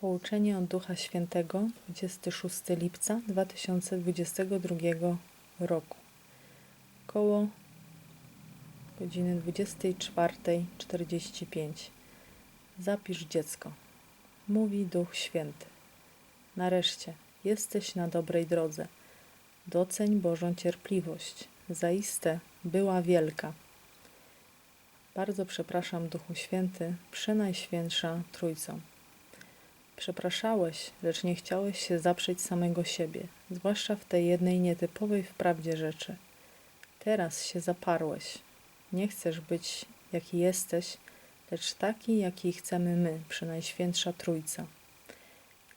Pouczenie od Ducha Świętego 26 lipca 2022 roku. Koło godziny 24.45. Zapisz dziecko. Mówi Duch Święty. Nareszcie jesteś na dobrej drodze. Doceń Bożą cierpliwość. Zaiste była wielka. Bardzo przepraszam, Duchu Święty, Przenajświętsza Trójco. Przepraszałeś, lecz nie chciałeś się zaprzeć samego siebie, zwłaszcza w tej jednej nietypowej wprawdzie rzeczy. Teraz się zaparłeś. Nie chcesz być jaki jesteś, lecz taki, jaki chcemy my, Przenajświętsza Trójca.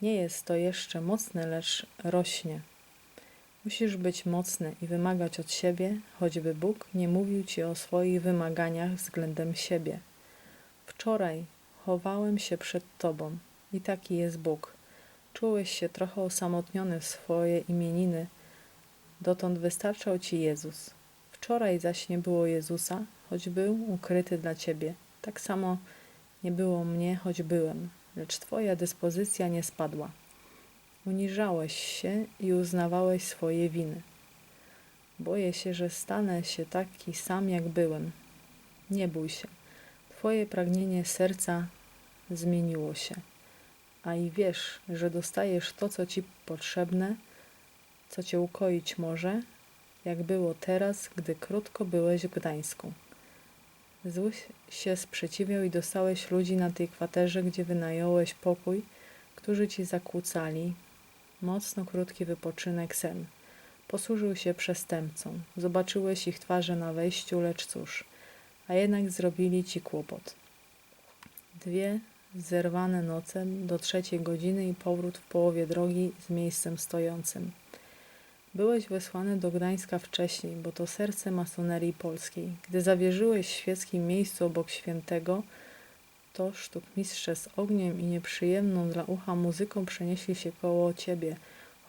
Nie jest to jeszcze mocne, lecz rośnie. Musisz być mocny i wymagać od siebie, choćby Bóg nie mówił ci o swoich wymaganiach względem siebie. Wczoraj chowałem się przed Tobą i taki jest Bóg. Czułeś się trochę osamotniony w swoje imieniny, dotąd wystarczał Ci Jezus. Wczoraj zaś nie było Jezusa, choć był ukryty dla Ciebie. Tak samo nie było mnie, choć byłem, lecz Twoja dyspozycja nie spadła. Uniżałeś się i uznawałeś swoje winy. Boję się, że stanę się taki sam, jak byłem. Nie bój się. Twoje pragnienie serca zmieniło się. A i wiesz, że dostajesz to, co ci potrzebne, co cię ukoić może, jak było teraz, gdy krótko byłeś w Gdańsku. Zły się sprzeciwiał i dostałeś ludzi na tej kwaterze, gdzie wynająłeś pokój, którzy ci zakłócali. Mocno krótki wypoczynek sen. Posłużył się przestępcom. Zobaczyłeś ich twarze na wejściu, lecz cóż, a jednak zrobili ci kłopot. Dwie zerwane noce do trzeciej godziny i powrót w połowie drogi z miejscem stojącym. Byłeś wysłany do Gdańska wcześniej, bo to serce masonerii polskiej. Gdy zawierzyłeś świeckim miejscu obok świętego, to sztukmistrze z ogniem i nieprzyjemną dla ucha muzyką przenieśli się koło ciebie,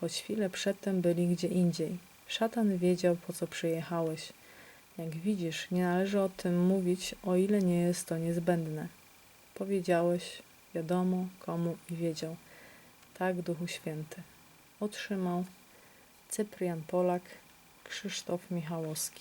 choć chwilę przedtem byli gdzie indziej. Szatan wiedział, po co przyjechałeś. Jak widzisz, nie należy o tym mówić, o ile nie jest to niezbędne. Powiedziałeś, wiadomo komu i wiedział. Tak, Duchu Święty. Otrzymał Cyprian Polak, Krzysztof Michałowski.